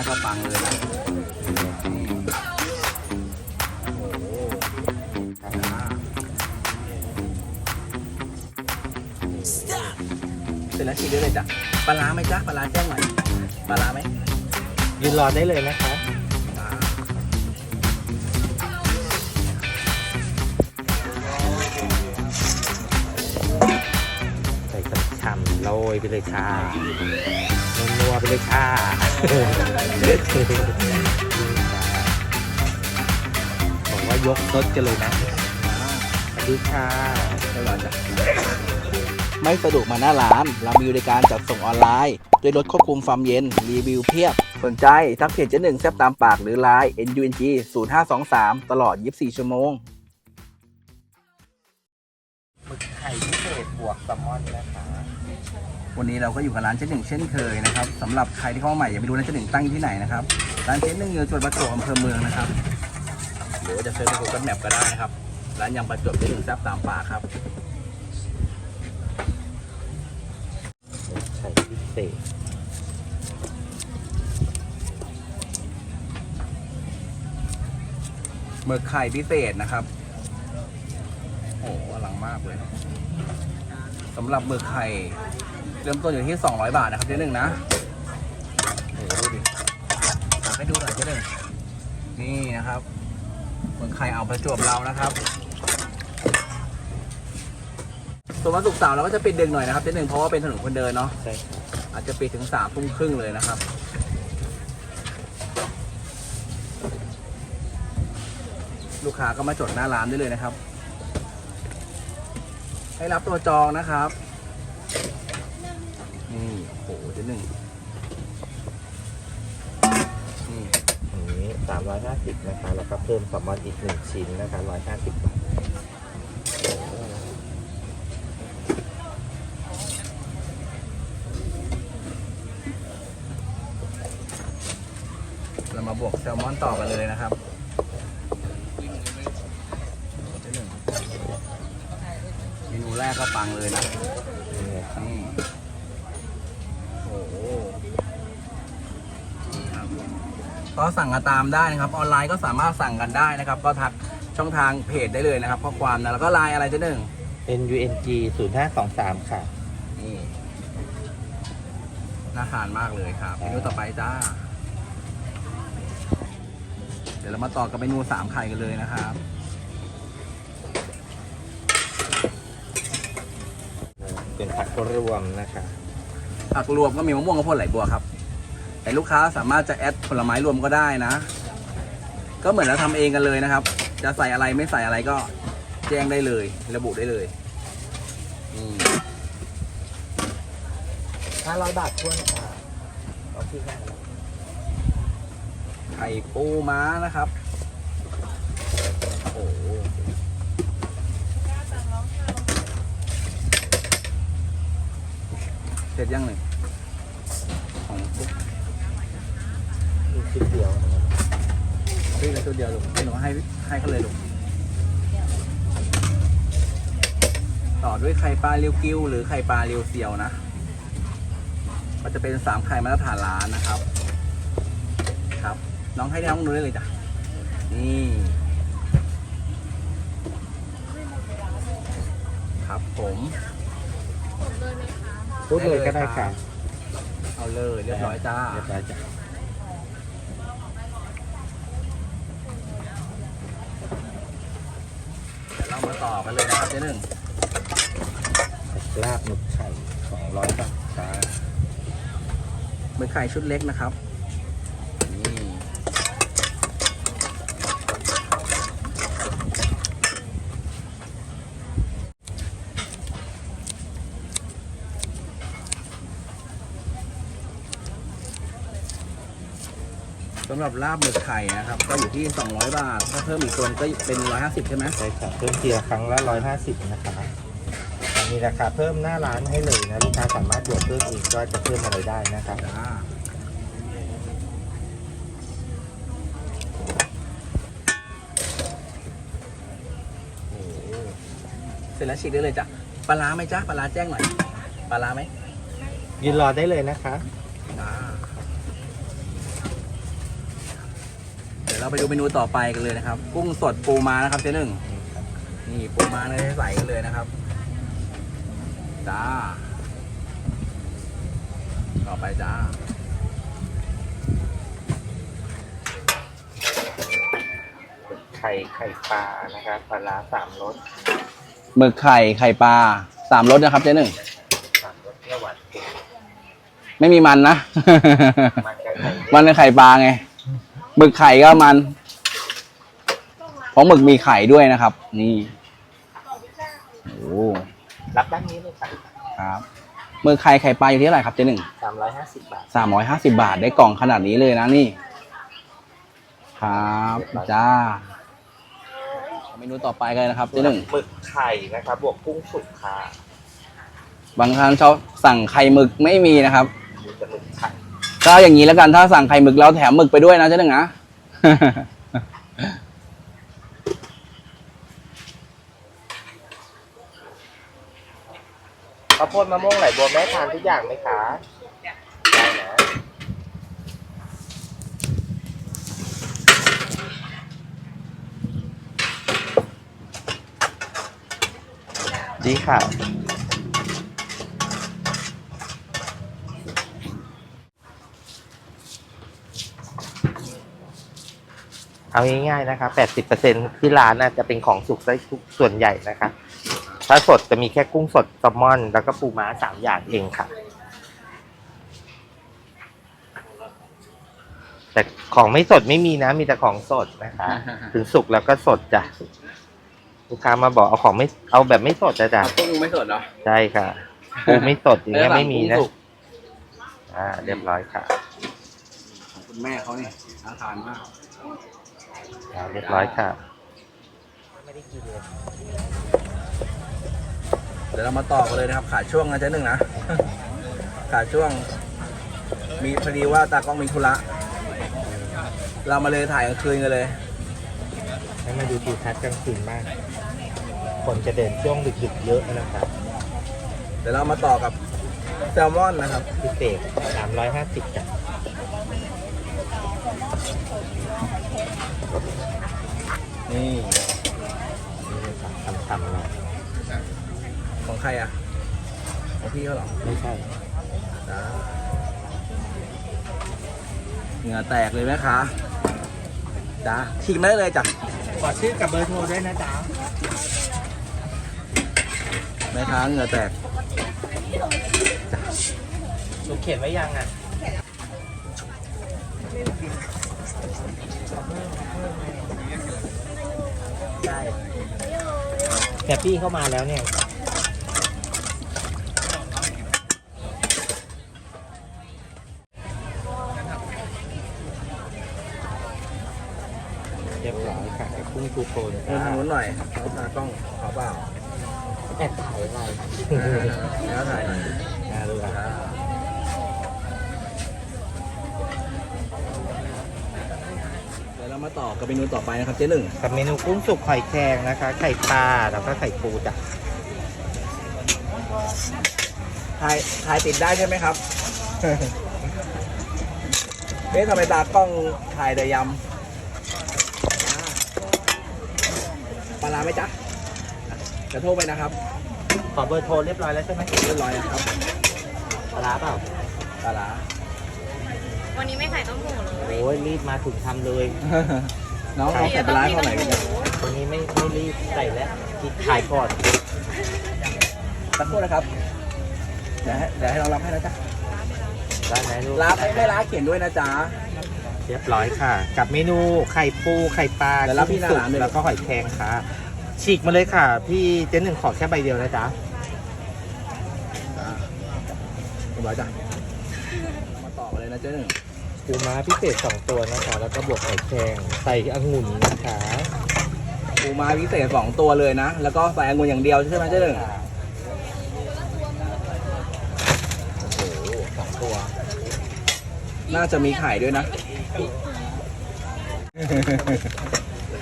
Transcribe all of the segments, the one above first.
กก็ปังเลยนะนี่โอ้โหอ่าเสร็จแล้วฉีกได้เลยจ้ะปลาร้าไหมจ๊ะปลาร้าแจ้งหน่อยปลาร้าไหมยืนรอได้เลยนะคะอ่าใส่กระชำโรยไปเลยค่ะ ไปเลยค่ะบอกว่ายกซดกันเลยนะสวัสดีค่ะเรียบร้อจ้ะไม่สะดวกมาหน้าร้านเรามีบริการจัดส่งออนไลน์ ด้วยรถควบคุมความเย็น รีวิวเพียบ สนใจทักเพจเจ๊หนึ่งแซบตามปากหรือไลน์ NUNG 0523 ตลอด 24 ชั่วโมงหมึกไข่พิเศษบวกแซลมอนนะคะ วันนี้เราก็อยู่กับร้านเจ๊หนึ่งเช่นเคยนะครับสำหรับใครที่เข้ามาใหม่อย่าไปดูร้านเจ๊หนึ่งตั้งอยู่ที่ไหนนะครับร้านเจ๊หนึ่งอยู่จังหวัดประจวบอำเภอเมืองนะครับหรือว่าจะเซิร์ชใน Google Map ก็ได้นะครับร้านยำประจวบเจ๊หนึ่งแซบตามปากครับหมึกไข่พิเศษหมึกไข่พิเศษนะครับโอ้โหอลังมากเลยสำหรับหมึกไข่ เริ่มต้นอยู่ที่ 200 บาทนะครับเจ๊หนึ่งนะโอ้โหดูดิตักให้ดูหน่อยเจ๊หนึ่งนี่นะครับหมึกไข่เอาประจวบเรานะครับส่วนวันศุกร์เสาร์เราก็จะปิดดึกหน่อยนะครับเจ๊หนึ่งเพราะว่าเป็นถนนคนเดินเนาะใช่ค่ะอาจจะปิดถึงสามทุ่มครึ่งเลยนะครับลูกค้าก็มาจดหน้าร้านได้เลยนะครับ ให้รับตัวจองนะครับ นี่โอ้โหเจ๊หนึ่งนี่อันนี้สามร้อยห้าสิบนะคะ แล้วก็เพิ่มแซลมอนอีกหนึ่งชิ้นนะคะร้อยห้าสิบบาทเรามาบวกแซลมอนต่อกันเลยนะครับเจ๊หนึ่งเมนูแรกก็ปังเลยนะนี่ไงครับ นี่โอ้โหนี่ครับ ก็สั่งกันตามได้นะครับ ออนไลน์ก็สามารถสั่งกันได้นะครับ ก็ทักช่องทางเพจได้เลยนะครับข้อความนะแล้วก็ไลน์อะไรเจ๊หนึ่ง N U N G ศูนย์ห้าสองสามค่ะ นี่น่าทานมากเลยครับเมนูต่อไปจ้า เดี๋ยวเรามาต่อกับเมนูสามไข่กันเลยนะครับ เป็นผักรวมนะคะ ผักรวมก็มีมะม่วงกับผลไหลบัวครับ แต่ลูกค้าสามารถจะแอดผลไม้รวมก็ได้นะ ก็เหมือนเราทำเองกันเลยนะครับ จะใส่อะไรไม่ใส่อะไรก็แจ้งได้เลย ระบุได้เลยนี่ห้าร้อยบาททวนค่ะเอาที่ห้าไข่ปูม้านะครับโอ้โหเสร็จยังหนึ่งของปุ๊บ มีชิ้นเดียวนะครับ เฮ้ยเหลือตัวเดียวลูกให้หนูให้ให้เขาเลยลูกต่อด้วยไข่ปลาเรียวกิวหรือไข่ปลาเรียวเซียวนะ ก็จะเป็นสามไข่มาตรฐานร้านนะครับ ครับ น้องให้น้องดูได้เลยจ้ะ นี่ครับผมพูดเลยก็ได้ค่ะ เอาเลยเรียบร้อยจ้า เรียบร้อยจ้ะเดี๋ยวเรา มาต่อกันเลยนะครับเจ๊หนึ่งลาบหมึกไข่สองร้อยบาทค่ะมือไข่ชุดเล็กนะครับำหรับลาบหมึกไข่นะครับก็อยู่ที่ 200 บาท ถ้าเพิ่มอีกตัวก็เป็น 150 ใช่ไหมใช่ค่ะเพิ่มเทียร์ครั้งละร้อยห้าสิบนะคะมีราคาเพิ่มหน้าร้านให้เลยนะลูกค้าสามารถบวกเพิ่มอีกก็จะเพิ่มอะไรได้นะคะจ้าโอ้โหเสร็จแล้วฉีกได้เลยจ้ะปลาร้าไหมจ๊ะปลาร้าแจ้งหน่อยปลาร้าไหมยืนรอได้เลยนะคะ อ่า เดี๋ยวเราไปดูเมนูต่อไปกันเลยนะครับ กุ้งสดปูมานะครับเจ๊หนึ่งนี่ปูมาเนยใส่กันเลยนะครับจ้าต่อไปจ้าไข่ไข่ปลานะครับปลาร้าสามรสหมึกไข่ไข่ปลาสามรสนะครับเจ๊หนึ่งสามรสเปรี้ยวหวานเค็มไม่มีมันนะ มันกับไข่มันเป็นไข่ปลาไง หมึกไข่ก็มัน เพราะหมึกมีไข่ด้วยนะครับ นี่โอ้รับด้านนี้เลยค่ะครับหมึกไข่ไข่ปลาอยู่ที่เท่าไหร่ครับเจ๊หนึ่งสามร้อยห้าสิบบาทสามร้อยห้าสิบาทได้กล่องขนาดนี้เลยนะนี่ ครับจ้าเมนูต่อไปกันเลยนะครับเจ๊หนึ่งหมึกไข่นะครับ บวกกุ้งสุกค่ะบางท่านชอบสั่งไข่หมึกไม่มีนะครับมีแต่หมึกไข่ ก็อย่างนี้แล้วกันถ้าสั่งไข่หมึกแล้วแถมหมึกไปด้วยนะเจ๊หนึ่งนะข้าวโพดมะม่วงไหลบัวแม่ทานทุกอย่างไหมคะได้นะดีค่ะ เอาง่ายๆนะคะ80%ที่ร้านน่ะจะเป็นของสุกได้ทุกส่วนใหญ่นะคะ ถ้าสดจะมีแค่กุ้งสดแซลมอน แล้วก็ปูม้าสามอย่างเองค่ะ แต่ของไม่สดไม่มีนะ มีแต่ของสดนะคะ ถึงสุกแล้วก็สดจ้ะลูกค้ามาบอกเอาของไม่เอาแบบไม่สดจ้ะจ้ะกุ้งไม่สดเหรอ ใช่ค่ะปูไม่สดอย่างเงี้ยไม่มีนะกุ้งสุกอ่า เรียบร้อยค่ะ ของคุณแม่เขานี่น่าทานมากอ่า เรียบร้อยค่ะ ไม่ได้กินเลยเดี๋ยวเรามาต่อกันเลยนะครับ ขาช่วงนะเจ๊หนึ่งนะ ขาช่วง มีพอดีว่าตากล้องมีธุระเรามาเลยถ่ายกลางคืนกันเลย ให้มาดูทิวทัศน์กลางคืนมาก คนจะเดินช่วงดึกๆเยอะนะครับเดี๋ยวเรามาต่อกับแซลมอนนะครับพิเศษสามร้อยห้าสิบจ้ะ นี่นี่เลยค่ะทำๆหน่อยของใครอะ ของพี่เขาเหรอ ไม่ใช่จ้าเหงื่อแตกเลยไหมคะจ้าฉีกมได้เลยจ้ะขอชื่อกับเบอร์โทรด้วยนะจ๊ะแม่ค้าเหงื่อแตกหนูเขียนไว้ยังอะใช่ แต่พี่เข้ามาแล้วเนี่ย เรียบร้อยค่ะกับกุ้งทูโทนเดินทางนู้นหน่อยเขาตากล้องขอเปล่าแอบถ่ายอะไรแล้วถ่ายหน่อยน่าดูอะ เดี๋ยวเรามาต่อกับเมนูต่อไปนะครับเจ๊หนึ่งกับเมนูกุ้งสุกหอยแครงนะคะ ไข่ปลาแล้วก็ไข่ปูจ้ะถ่ายถ่ายติดได้ใช่ไหมครับ เอ๊ะทำไมตากล้องถ่ายแต่ยำปลาร้าไหมจ๊ะจะโทรไปนะครับ ขอเบอร์โทรเรียบร้อยแล้วใช่ไหมเรียบร้อยครับปลาร้าเปล่าปลาร้าวันนี้ไม่ใส่ต้มหูเลย โอ้ยรีบมาถึงทำเลย น้องน้องใส่ปลาร้าเท่าไหร่กันจ๊ะวันนี้ไม่ไม่รีบใส่แล้วคิดขายก่อนสักครู่นะครับ เดี๋ยวให้เดี๋ยวให้น้องรับให้นะจ๊ะได้ไหมลูกรับไม่ไม่รับเขียนด้วยนะจ๊ะ เรียบร้อยค่ะ กับเมนูไข่ปูไข่ปลาเดี๋ยวรับพี่หน้ากุ้งร้านสุด้วยกแล้วก็หอยแครงค่ะ ฉีกมาเลยค่ะ พี่เจ๊หนึ่งขอแค่ใบเดียวนะจ๊ะ จ้ะเรียบร้อยจ้ะมาต่อกันเลยนะเจ๊หนึ่ง ปูม้าพิเศษสองตัวนะคะ แล้วก็บวกหอยแครงใส่องุ่นนะคะปูม้าพิเศษสองตัวเลยนะ แล้วก็ใส่องุ่นอย่างเดียวใช่ไหมเจ๊หนึ่งโอ้โหสองตัว น่าจะมีไข่ด้วยนะ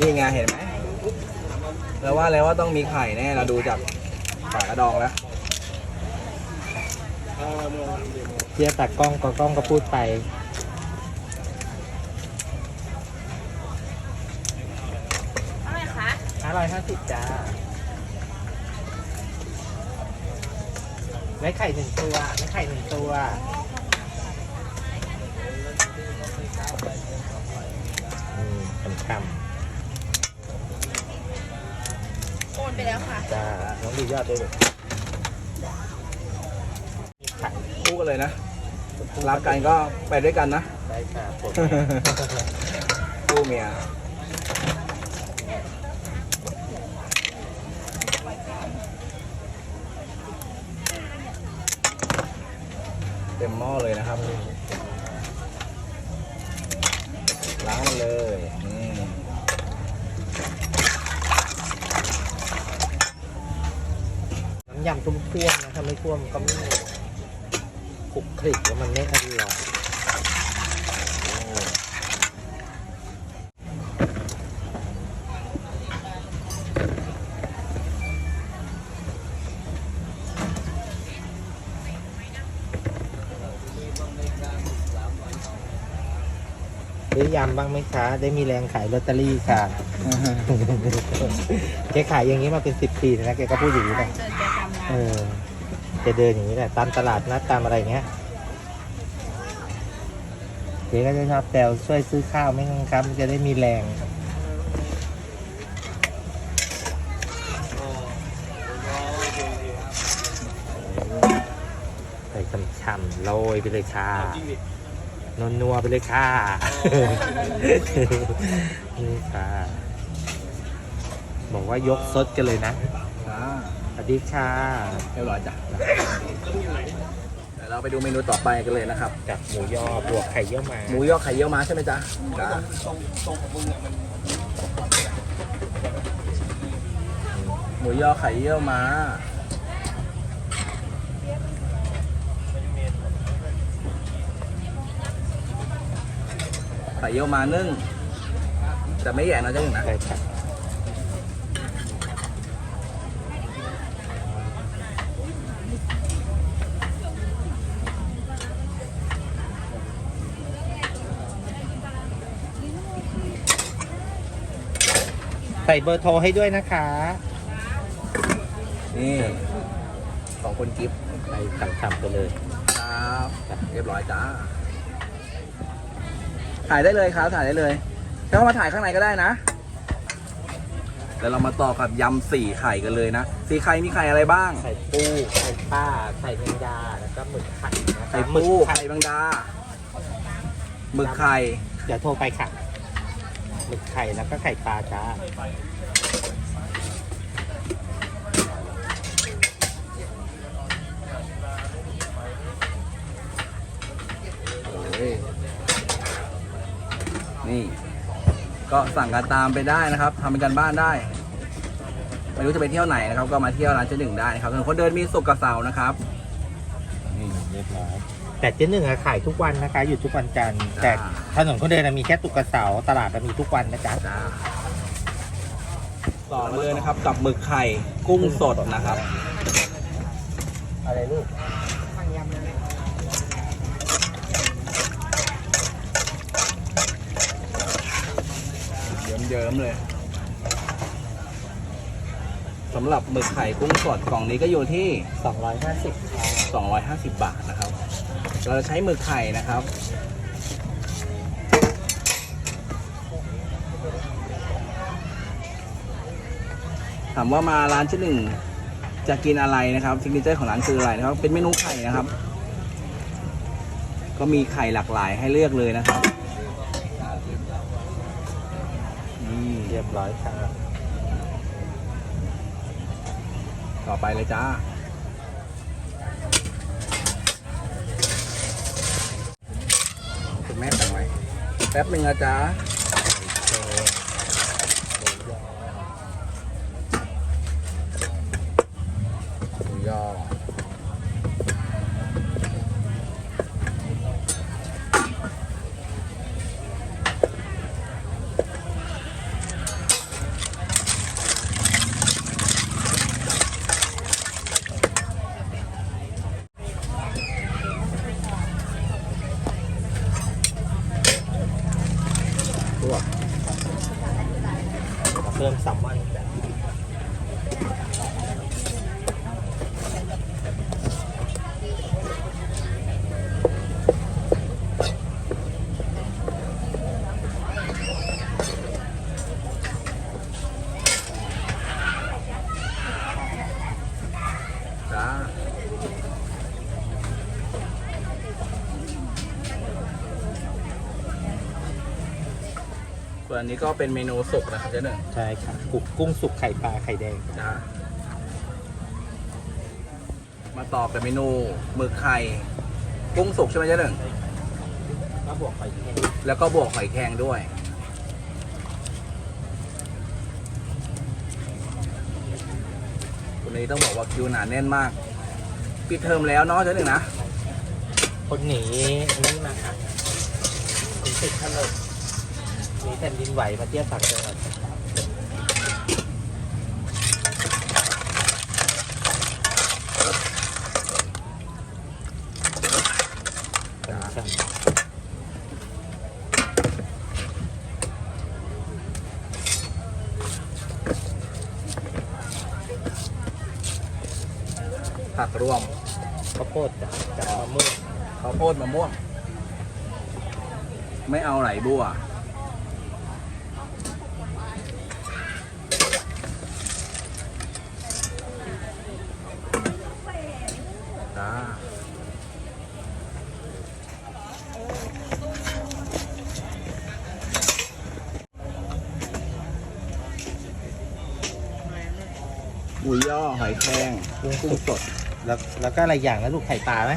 นี่ไงเห็นไหมแล้วว่าแล้วว่าต้องมีไข่แน่เราดูจากฝากระดองแล้วเทียบตัดกล้องก็กล้องก็พูดไป ร้อยห้าสิบจ้าไม่ไข่หนึ่งตัวไม่ไข่หนึ่งตัวอืมคำโอนไปแล้วค่ะ ๆจ้า น้องดียอดด้วยลูกไข่คู่กันเลยนะ รักกันก็ไปด้วยกันนะ ได้ค่ะผม คู่เมีย เต็มหม้อเลยนะครับ ล้างมันเลยนี่น้ำยำตุ้มท่วมนะถ้าไม่ท่วมก็ไม่คลุกคลิกแล้วมันไม่อร่อย ยำบ้างไหมคะ ได้มีแรงขายลอตเตอรี่ค่ะแกขายอย่างนี้มาเป็นสิบปีแล้วนะแกก็พูดอย่างนี้แหละเจอแกทำงานเออแกเดินอย่างนี้แหละตามตลาดนัดตามอะไรเงี้ยเจ๊ก็จะชอบแซวช่วยซื้อข้าวไหม่งั้นครับมันจะได้มีแรง ใส่ช่ำๆโรยไปเลยค่ะ นวนัวๆไปเลยค่ะ นี่ค่ะ บอกว่ายกซดกันเลยนะจ้าสวัสดีค่ะเรียบร้อยจ้ะเดี๋ยวเราไปดูเมนูต่อไปกันเลยนะครับกับหมูยอบวกไข่เยี่ยวมา หมูยอไข่เยี่ยวม้าใช่ไหมจ๊ะจ้าหมูยอไข่เยี่ยวม้า ไข่เยี่ยวม้านึ่งแต่ไม่แย่นะเจ้าหนึ่งนะ ใช่ค่ะใส่เบอร์โทรให้ด้วยนะคะ นี่สองคนกิฟต์ไปทำๆไปเลย ครับ เรียบร้อยจ้า ถ่ายได้เลยครับ ถ่ายได้เลยจะเข้ามาถ่ายข้างในก็ได้นะเดี๋ยวเรามาต่อกับยำสี่ไข่กันเลยนะสี่ไข่มีไข่อะไรบ้าง ไข่ปูไข่ป้าไข่แมงดา แล้วก็หมึกไข่นะคะไข่หมึปูกไข่ไข่บางดาหมึกไข่ เดี๋ยวโทรไปค่ะหมึกไข่แล้วก็ไข่ปลาจ้า นี่ ก็สั่งกันตามไปได้นะครับทำเป็นกันบ้านได้ ไม่รู้จะไปเที่ยวไหนนะครับ ก็มาเที่ยวร้านเจ๊หนึ่งได้นะครับส่วนคนเดินมีสุกร์กับเสาร์นะครับ นี่เรียบร้อยแต่เจ๊หนึ่งอะขายทุกวันนะคะ อยู่ทุกวันจันทร์จ้า แต่ถนนคนเดินอะมีแค่ตุกกระเสาตลาดอะมีทุกวันนะจ๊ะจ้าต่อมาเลยนะครับ กับหมึกไข่กุ้งสดนะครับ อะไรลูก เยิ้มๆเลยสำหรับหมึกไข่กุ้งสดกล่องนี้ก็อยู่ที่ 250ค่ะ250 บาทนะครับ เราจะใช้หมึกไข่นะครับ ถามว่ามาร้านที่หนึ่งจะกินอะไรนะครับซิกเนเจอร์ของร้านคืออะไรนะครับ เป็นเมนูไข่นะครับ ก็มีไข่หลากหลายให้เลือกเลยนะครับนี่ เร้อยค่ะ ต่อไปเลยจ้า คุณแม่สั่งไว้ แป๊บหนึ่งนะจ๊ะ หมูยอลวก เพิ่มแซลมอนแบบวน อันนี้ก็เป็นเมนูสุกนะครับเจ๊หนึ่งใช่ค่ะกุกกุ้งสุกไข่ปลาไข่แดงจ้ามาต่อเป็นเมนูหมึกไข่กุ้งสุกใช่ไหมเจ๊หนึ่งก็บวกไข่แดงแล้วก็บวกหอยแครงด้วยวันนี้ต้องบอกว่าคิวหนาแน่นมากปิดเทอมแล้วเนาะเจ๊หนึ่งนะคนหนีนี่มาค่ะคนติดถล่มหนี แผ่นดินไหวมาเที่ยวต่างจังหวัดผักรวมข้าวโพดจากจากมะม่วงข้าวโพดมะม่วง ไม่เอาไหลบัว หมูย่อหอยแครงกุ้งสด แล้วแล้วก็อะไรอย่างนะลูกไข่ปลาไหม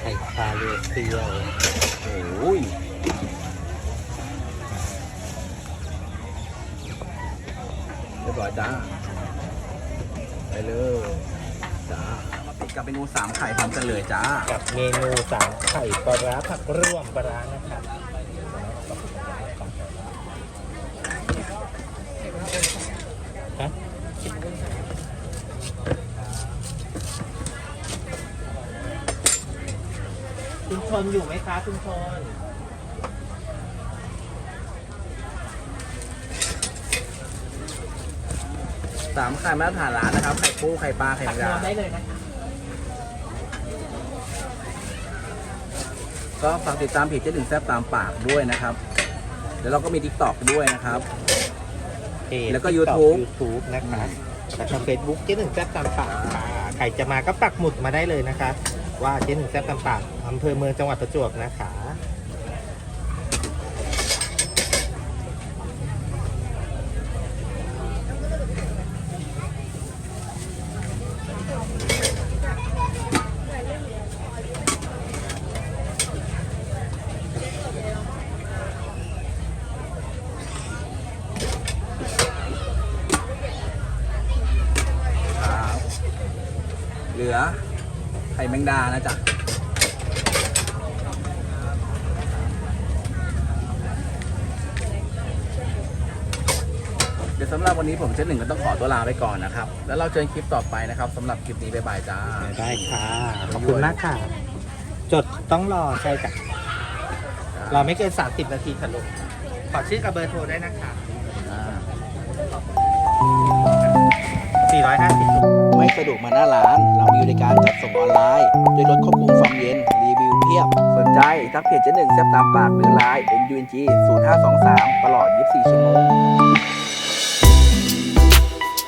ไข่ปลาเรือเซียว โอ้ยเรียบร้อยจ้า ไปเลยจ้า มาปิดกับเมนูสามไข่พร้อมกันเลย จ้า กับเมนูสามไข่ปลาร้าผักร่วมปลาร้านะครับฮะคุณชนอยู่ไหมคะคุณชนสามไข่มาตรฐานร้านนะครับ ไข่ปูไข่ปลาไข่ตักแมงนดาอนได้เลยนะคะ ก็ฝากติดตามเพจเจ๊ดึงแซบตามปากด้วยนะครับเดี๋ยวเราก็มี t ิ k t o k ด้วยนะครับ เพจ แล้วก็ TikTok YouTube YouTube นะคะแล้วก็ Facebook เจ๊หนึ่งแซ่บตามปากค่ะใครจะมาก็ปักหมุดมาได้เลยนะคะ ว่าเจ๊หนึ่งแซ่บตามปากอำเภอเมืองจังหวัดประจวบนะคะ ครับ เหลือ ไข่แมงดานะจ๊ะ เดี๋ยวสำหรับวันนี้ผมเจ๊หนึ่งก็ต้องขอตัวลาไปก่อนนะครับ แล้วเราเจอกันคลิปต่อไปนะครับสำหรับคลิปนี้บ๊ายบายจ้า ได้ค่ะ ขอบคุณมากค่ะ จดต้องรอใช่จ้ะรอไม่เกิน 30 นาทีค่ะลูกขอชื่อกับเบอร์โทรได้นะคะ450ไม่สะดวกมาหน้าร้าน เรามีบริการจัดส่งออนไลน์ด้วยรถควบคุมความเย็น รีวิวเพียบ สนใจทักเพจเจ๊หนึ่งแซบตามปากหรือไลน์ NUNG 0523 ตลอด 24 ชั่วโมง